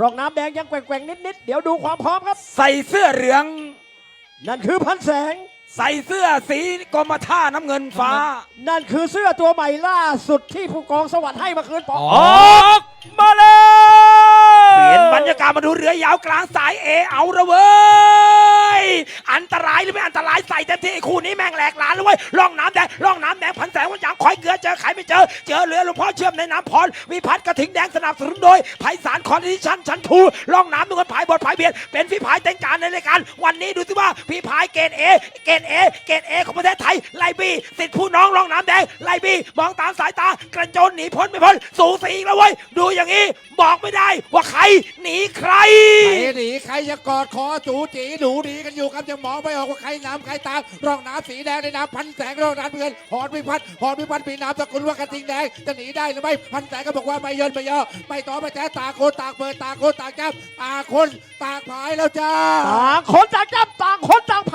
รองน้ำแดงยังแกว่งๆนิดๆ เดี๋ยวดูความพร้อมครับ ใส่เสื้อเหลือง นั่นคือพันแสง ใส่เสื้อสีกรมท่าน้ำเงินฟ้า นั่นคือเสื้อตัวใหม่ล่าสุดที่ผู้กองสวัสดิ์ให้มาคืนปอออกมาเลยเปลี่ยนบรรยากาศมาดูเรือยาวกลางสายเอเอาละเว้ย อันตรายหรือไม่อันตรายใส่เต็มที่ไอ้คู่นี้แม่งแหลกหลานเลยเว้ยร่องน้ำแดงร่องน้ำแดงพันแสงวันยางคอยเกลือเจอใครไม่เจอ เจอเรือหลวงพ่อเชื่อมในน้ำพรวิพัฒน์กระทิงแดงสนับสนุนโดยไพศาลคอนดิชั่นชั้นทูร่องน้ำทุกคนผายบทผายเบียดเป็นฝีพายเต็งการในรายการวันนี้ดูสิว่าฝีพายเกณฑ์เอเกณฑ์เอเกณฑ์เอของประเทศไทยไลบีสิทธิ์ผู้น้องร่องน้ำแดงไลบีมองตามสายตา กระโจนหนีพ้นไม่พ้นสูสีแล้วเว้ยดูอย่างนี้บอกไม่ได้ว่าใครหนีใคร ใครหนีใครจะกอดคอจูจีหนูหนีกันอยู่ครับยังมองไม่ออกว่าใครน้ำใครตามร่องน้ำสีแดงในน้ำพันแสงร่องน้ำเงินหอนพิพัฒน์หอนพิพัฒน์มีน้ำสกุลว่ากระทิงแดงจะหนีได้หรือไม่พันแสงก็บอกว่าไม่ย่นไม่ย่อไม่ต่อไม่แท้ต่างคนต่างเปิดต่างคนต่างจับต่างคนต่างพายแล้วจ้าต่างคนต่างจับต่างคนต่างพ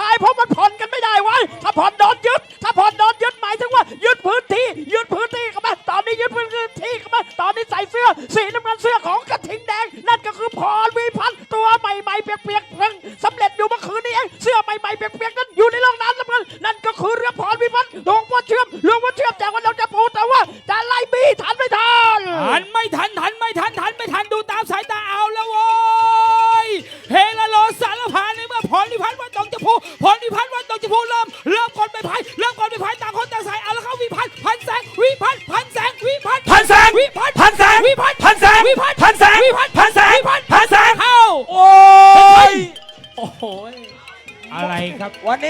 ตอนนี้ใส่เสื้อ สีน้ำเงินเสื้อของกระทิงแดง นั่นก็คือพรวิพัฒน์ตัวใหม่ๆเปียกๆเพิ่งสำเร็จอยู่เมื่อคืนนี้เองเสื้อใหม่ๆเปียกๆนั้นอยู่ในร่องน้ำน้ำเงินนั่นก็คือเรือพรวิพัฒน์หลวงพ่อเชื่อมหลวงพ่อเชื่อมจากวันเราจะพูดแต่ว่าจะไล่บี้ทันไม่ทันทันไม่ทันทันไม่ทันทันไม่ทันดูตามสายตาเอาแล้วโว้ยเฮลโลสารพานในเมื่อพรนิพัฒน์วันตองจะพูพรนิพัฒน์วันตองจะพูเริ่มเริ่มก่อนไปพายเริ่มก่อนไปพายต่างคนต่างสายเอาวีพันิพัฒน์พันแสงวิพัฒน์พันแสงวิพัฒน์พันแสงเข้า โอ้ย โอ้ยอะไรครับ วันนี้